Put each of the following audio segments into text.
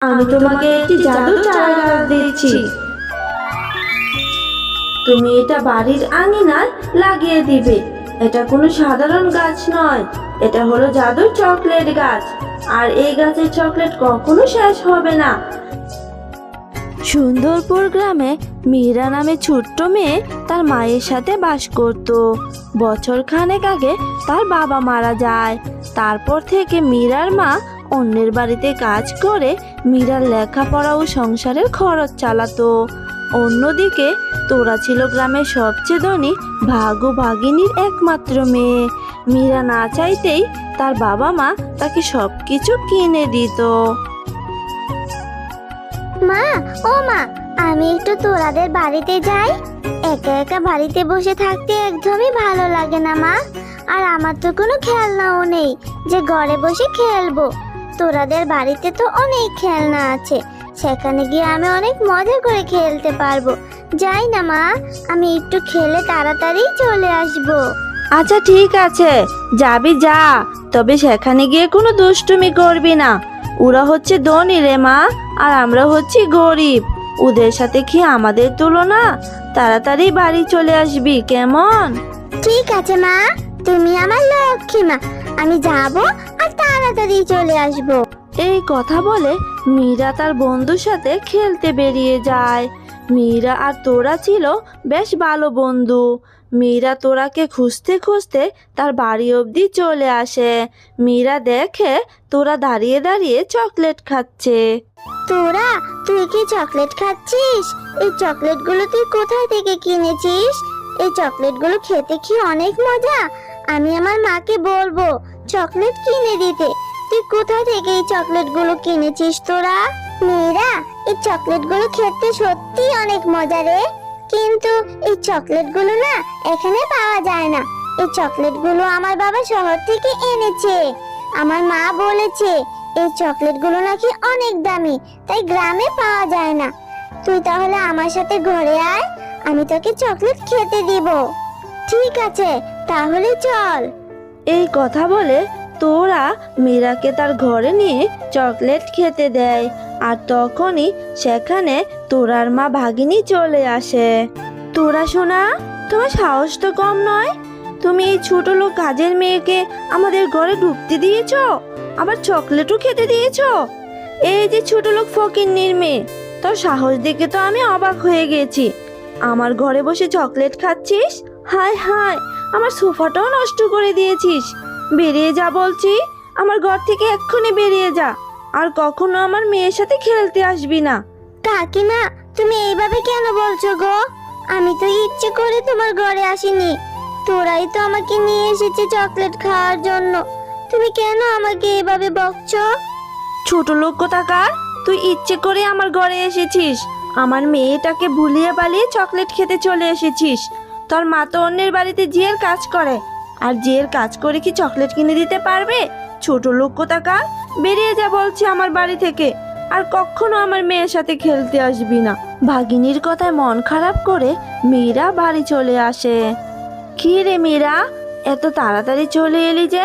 আমি তোমাকে একটি জাদু চারা গাছ দিচ্ছি। তুমি এটা বাড়ির আঙিনায় লাগিয়ে দিবে। এটা কোনো সাধারণ গাছ নয়। এটা হলো জাদুর চকলেট গাছ। আর এই গাছের চকলেট কখনো শেষ হবে না। সুন্দরপুর গ্রামে মীরা নামে ছোট্ট মেয়ে তার মায়ের সাথে বাস করত। বছর খানেক আগে তার বাবা মারা যায়। তারপর থেকে মীরার মা অন্যের বাড়িতে কাজ করে মীরার লেখাপড়া ও সংসারের খরচ চালাতো। অন্যদিকে তোরা ছিল গ্রামের সবচেয়ে ধনী, ভাগ ও ভাগিনীর একমাত্র মেয়ে। মীরা না চাইতেই তার বাবা মা তাকে সব কিছু কিনে দিত। মা, ও মা, আমি একটু তোরাদের বাড়িতে যাই। একা একা বাড়িতে বসে থাকতে একদমই ভালো লাগে না, মা। আর আমার তো কোনো খেলনাও নেই, যে ঘরে বসে খেলব। তোরাদের বাড়িতে তো অনেক খেলনা আছে। সেখানে গিয়ে আমি অনেক মজা করে খেলতে পারব। যাই না মা আমি একটু খেলে তাড়াতাড়ি চলে আসব। আচ্ছা ঠিক আছে। যাবি যা তবে সেখানে গিয়ে কোনো দুষ্টুমি করবি না। ওরা হচ্ছে ধনী রে মা আর আমরা হচ্ছি গরিব। ওদের সাথে কি আমাদের তুলনা? তাড়াতাড়ি বাড়ি চলে আসবি কেমন? ঠিক আছে মা তুমি আমার লক্ষ্মী মা। আমি যাব আর তাড়াতাড়ি চলে আসব। এই কথা বলে মীরা তার বন্ধুর সাথে খেলতে বেরিয়ে যায়। মীরা আর তোরা ছিল বেশ ভালো বন্ধু। মীরা তোরাকে খুঁজতে খুঁজতে তার বাড়ি অবধি চলে আসে। মীরা দেখে তোরা দাঁড়িয়ে দাঁড়িয়ে চকলেট খাচ্ছে। তোরা তুই কি চকলেট খাচ্ছিস? এই চকলেটগুলো তুই কোথায় থেকে কিনেছিস? এই চকলেটগুলো খেতে কি অনেক মজা? আমি আমার মাকে বলব, চকলেট কিনে দিতে। তুই কোথা থেকে এই চকলেটগুলো কিনেছিস তোরা? মেয়েরা, এই চকলেটগুলো খেতে সত্যি অনেক মজা রে। কিন্তু এই চকলেটগুলো না এখানে পাওয়া যায় না। এই চকলেটগুলো আমার বাবা শহর থেকে এনেছে। আমার মা বলেছে, এই চকলেটগুলো নাকি অনেক দামি, তাই গ্রামে পাওয়া যায় না। তুই তাহলে আমার সাথে ঘরে আয়, আমি তোকে চকলেট খেতে দিব। ঠিক আছে তাহলে চল। এই কথা বলে তোরা মীরাকে তার ঘরে নিয়ে চকলেট খেতে দেয় আর তখনই সেখানে তোরার মা ভাগিনী চলে আসে। তোরা শোনা তোমার সাহস তো কম নয়। তুমি এই ছোট লোক কাজের মেয়েকে আমাদের ঘরে ঢুকতে দিয়েছ? আবার চকলেটও খেতে দিয়েছ? এই যে ছোট লোক ফকিন্নির মেয়ে, তোর সাহস দেখে তো আমি অবাক হয়ে গেছি। আমার ঘরে বসে চকলেট খাচ্ছিস? হায় হায় আমার সোফাটাও নষ্ট করে দিয়েছিস। বেরিয়ে যা বলছি আমার ঘর থেকে এক্ষুনি বেরিয়ে যা। আর কখনো আমার মেয়ের সাথে খেলতে আসবি না। কাকিমা তুমি এইভাবে কেন বলছো গো? আমি তো ইচ্ছে করে তোমার ঘরে আসিনি। তোরাই তো আমাকে নিয়ে এসেছে চকলেট খাওয়ার জন্য। তুমি কেন আমাকে এভাবে বকছো? ছোট লোক কোথাকার? তুই ইচ্ছে করে আমার ঘরে এসেছিস। আমার মেয়েটাকে ভুলিয়ে পালিয়ে চকলেট খেতে চলে এসেছিস। তোর মা তো অন্যের বাড়িতে জিয়ের কাজ করে। আর জিয়ের কাজ করে কি চকলেট কিনে দিতে পারবে? ছোট লোক কোথাকার? বেরিয়ে যা বলছি আমার বাড়ি থেকে। আর কখনো আমার মেয়ের সাথে খেলতে আসবি না। ভাগিনীর কথায় মন খারাপ করে মীরা বাড়ি চলে আসে। কি রে মীরা, এত তাড়াতাড়ি চলে এলি যে?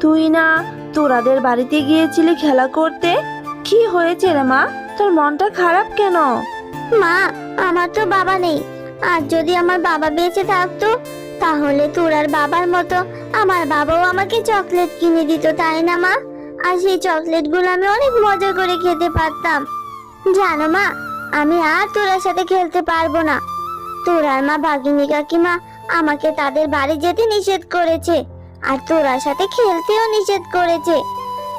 তুই না তোরাদের বাড়িতে গিয়েছিলি খেলা করতে? কি হয়েছে রে মা? তোর মনটা খারাপ কেন? মা, আমার তো বাবা নেই। আর যদি আমার বাবা বেঁচে থাকতো, তাহলে তোরার বাবার মতো আমার বাবাও আমাকে চকলেট কিনে দিত, তাই না মা? আর সেই চকলেটগুলো আমি অনেক মজা করে খেতে পারতাম। জানো মা, আমি আর তোরার সাথে খেলতে পারব না। তোরার মা বাগিনী কাকিমা আমাকে তাদের বাড়ি যেতে নিষেধ করেছে, আর তোরার সাথে খেলতেও নিষেধ করেছে।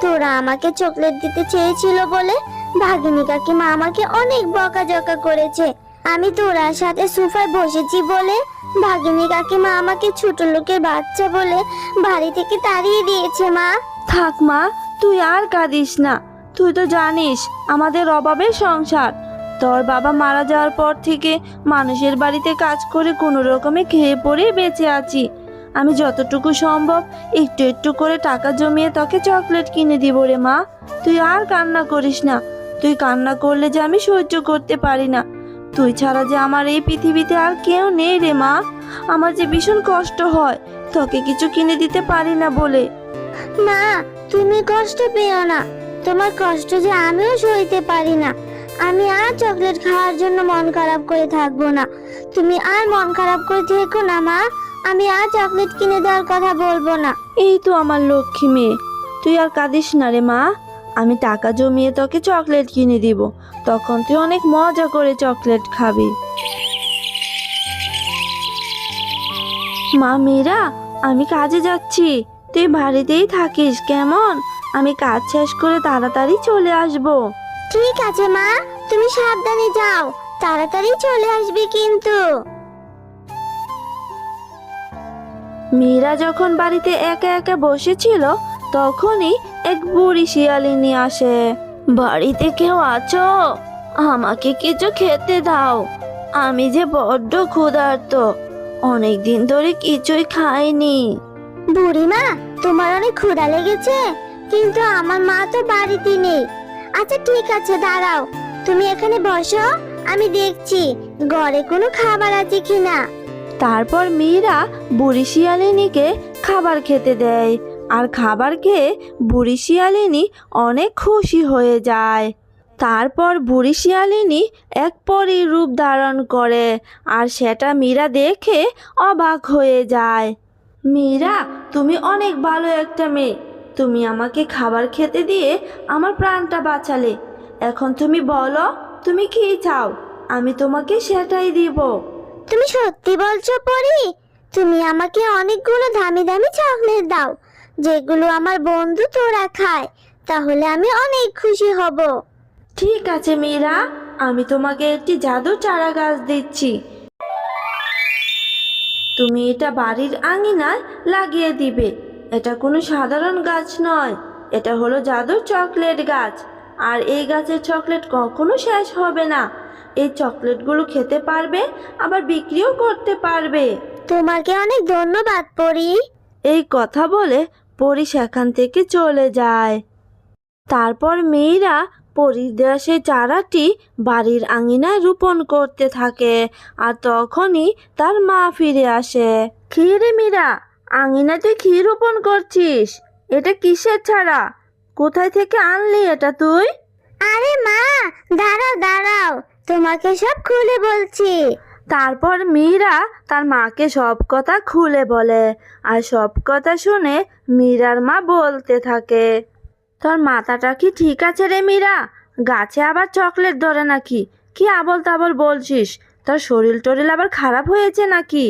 তোরা আমাকে চকলেট দিতে চেয়েছিল বলে ভাগিনী কাকিমা আমাকে অনেক বকাঝকা করেছে। আমি তোরার সাথে সোফায় বসেছি বলে, ভাগিনী কাকিমা আমাকে ছোট লোকের বাচ্চা বলে বাড়ি থেকে তাড়িয়ে দিয়েছে, মা। থাক, মা, তুই আর কাঁদিস না। তুই তো জানিস আমাদের অভাবের সংসার। তোর বাবা মারা যাওয়ার পর থেকে মানুষের বাড়িতে কাজ করে কোনো রকমে খেয়ে পড়ে বেঁচে আছি। আমি যতটুকু সম্ভব একটু একটু করে টাকা জমিয়ে তোকে চকলেট কিনে দিব রে, মা। তুই আর কান্না করিস না। তুই কান্না করলে যে আমি সহ্য করতে পারি না। তুই ছাড়া যে আমার এই পৃথিবীতে আর কেউ নেই রে মা। আমার যে ভীষণ কষ্ট হয় তোকে কিছু কিনে দিতে পারি না বলে। মা তুমি কষ্ট পেও না। তোমার কষ্ট যে আমিও সইতে পারি না। আমি আর চকলেট খাওয়ার জন্য মন খারাপ করে থাকব না। তুমি আর মন খারাপ করে থেকো না মা। আমি আর চকলেট কিনে দেওয়ার কথা বলব না। এই তো আমার লক্ষ্মী মেয়ে। তুই আর কাঁদিস না রে মা। আমি টাকা জমিয়ে তোকে চকলেট কিনে দিব। তখন তুই অনেক মজা করে চকলেট খাবি। মা মীরা আমি কাজে যাচ্ছি। তুই বাড়িতেই থাকিস কেমন? আমি কাজ শেষ করে তাড়াতাড়ি চলে আসব। ঠিক আছে মা। তুমি সাবধানে যাও। তাড়াতাড়ি চলে আসবে কিন্তু। মীরা যখন বাড়িতে একা একা বসেছিল তখনই এক বুড়ি শিয়ালিনী আসে বাড়িতে কেউ আছো? আমাকে কিছু খেতে দাও। আমি যে বড্ড ক্ষুধার্ত অনেক দিন ধরে কিছুই খাইনি। বুড়িমা তোমার অনেক ক্ষুধা লেগেছে কিন্তু আমার মা তো বাড়িতে নেই। আচ্ছা ঠিক আছে দাঁড়াও। তুমি এখানে বসো আমি দেখছি ঘরে কোনো খাবার আছে কিনা। তারপর মেয়েরা বুড়ি শিয়ালিনীকে খাবার খেতে দেয়। আর খাবার খেয়ে বুড়ি শিয়ালিনী অনেক খুশি হয়ে যায়। তারপর বুড়ি শিয়ালিনী এক পরীর রূপ ধারণ করে আর সেটা মীরা দেখে অবাক হয়ে যায়। মীরা, তুমি অনেক ভালো একটা মেয়ে। তুমি আমাকে খাবার খেতে দিয়ে আমার প্রাণটা বাঁচালে। এখন তুমি বলো, তুমি কি চাও? আমি তোমাকে সেটাই দিব। তুমি সত্যি বলছো পরি? তুমি আমাকে অনেকগুলো দামি দামি চকলেট দাও। যেগুলো আমার বন্ধু তোরা খায় তাহলে আমি অনেক খুশি হব। ঠিক আছে মীরা আমি তোমাকে একটি জাদু চারা গাছ দিচ্ছি। তুমি এটা বাড়ির আঙিনায় লাগিয়ে দিবে। এটা কোনো সাধারণ গাছ নয় এটা হলো জাদুর চকলেট গাছ। আর এই গাছের চকলেট কখনো শেষ হবে না। এই চকলেটগুলো খেতে পারবে আবার বিক্রিও করতে পারবে। তোমাকে অনেক ধন্যবাদ পরি। এই কথা বলে পরি সেখান থেকে চলে যায়। তারপর মেয়েরা পরীর চারাটি বাড়ির আঙিনায় রোপণ করতে থাকে আর তখনই তার মা ফিরে আসে। কি রে মীরা আঙিনায় তুই কি রোপণ করছিস? এটা কিসের চারা? কোথায় থেকে আনলি এটা তুই? আরে মা, দাঁড়াও দাঁড়াও, তোমাকে সব খুলে বলছি। তারপর মীরা তার মাকে সব কথা খুলে বলে আর সব কথা শুনে মীরার মা বলতে থাকে, তোর মাথাটা কি ঠিক আছে রে মীরা? গাছে আবার চকলেট ধরে নাকি? কি আবল তাবল বলছিস? তোর শরীর টরিল আবার খারাপ হয়েছে নাকি?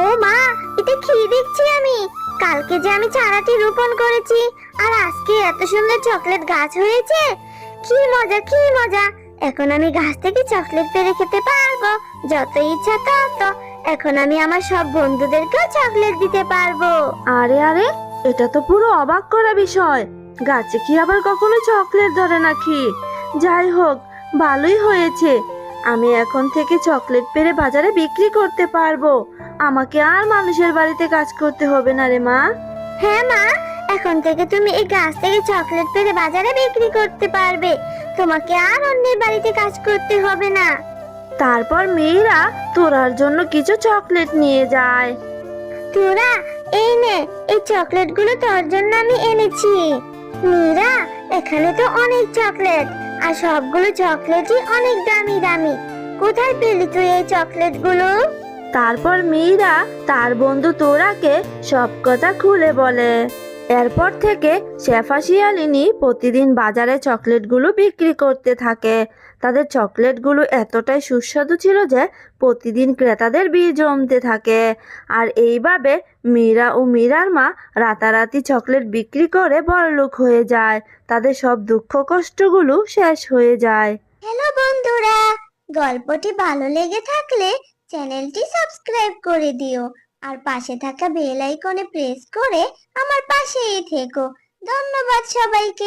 ও মা, এটা কি দেখছি আমি। কালকে যে আমি চারাটি রোপণ করেছি আর আজকে এত সুন্দর চকলেট গাছ হয়েছে? কি মজা কি মজা। এখন আমি গাছ থেকে চকলেট পেরে খেতে পারব যত ইচ্ছা তত। এখন আমি আমার সব বন্ধুদেরকেও চকলেট দিতে পারব। আরে আরে এটা তো পুরো অবাক করা বিষয়। গাছে কি আবার কখনো চকলেট ধরে নাকি? যাই হোক ভালোই হয়েছে। আমি এখন থেকে চকলেট পেরে বাজারে বিক্রি করতে পারব। আমাকে আর মানুষের বাড়িতে কাজ করতে হবে না রে মা। হ্যাঁ মা এখন থেকে তুমি এই গাছ থেকে চকলেট পেরে বাজারে বিক্রি করতে পারবে। তোমাকে আর অন্যের বাড়িতে কাজ করতে হবে না। তারপর মেয়েরা তোরার জন্য কিছু চকলেট নিয়ে যায়। তোরা এই নে এই চকলেটগুলো তোর জন্য আমি এনেছি। মীরা এখানে তো অনেক চকলেট আর সবগুলো চকলেটই অনেক দামি দামি। কোথায় পেলি তুই এই চকলেটগুলো? তারপর মেয়েরা তার বন্ধু তোরাকে সব কথা খুলে বলে। এরপর থেকে শেফা শিয়ালিনী প্রতিদিন বাজারে চকলেটগুলো বিক্রি করতে থাকে। তাদের চকলেটগুলো এতটাই সুস্বাদু ছিল যে প্রতিদিন ক্রেতাদের ভিড় জমতে থাকে। আর এইভাবে মীরা ও মীরার মা রাতারাতি চকলেট বিক্রি করে বড়লোক হয়ে যায়। তাদের সব দুঃখ কষ্টগুলো শেষ হয়ে যায়। হ্যালো বন্ধুরা, গল্পটি ভালো লেগে থাকলে চ্যানেলটি সাবস্ক্রাইব করে দিও। আর পাশে থাকা বেল আইকনে প্রেস করে আমার পাশেই থেকো। ধন্যবাদ সবাইকে।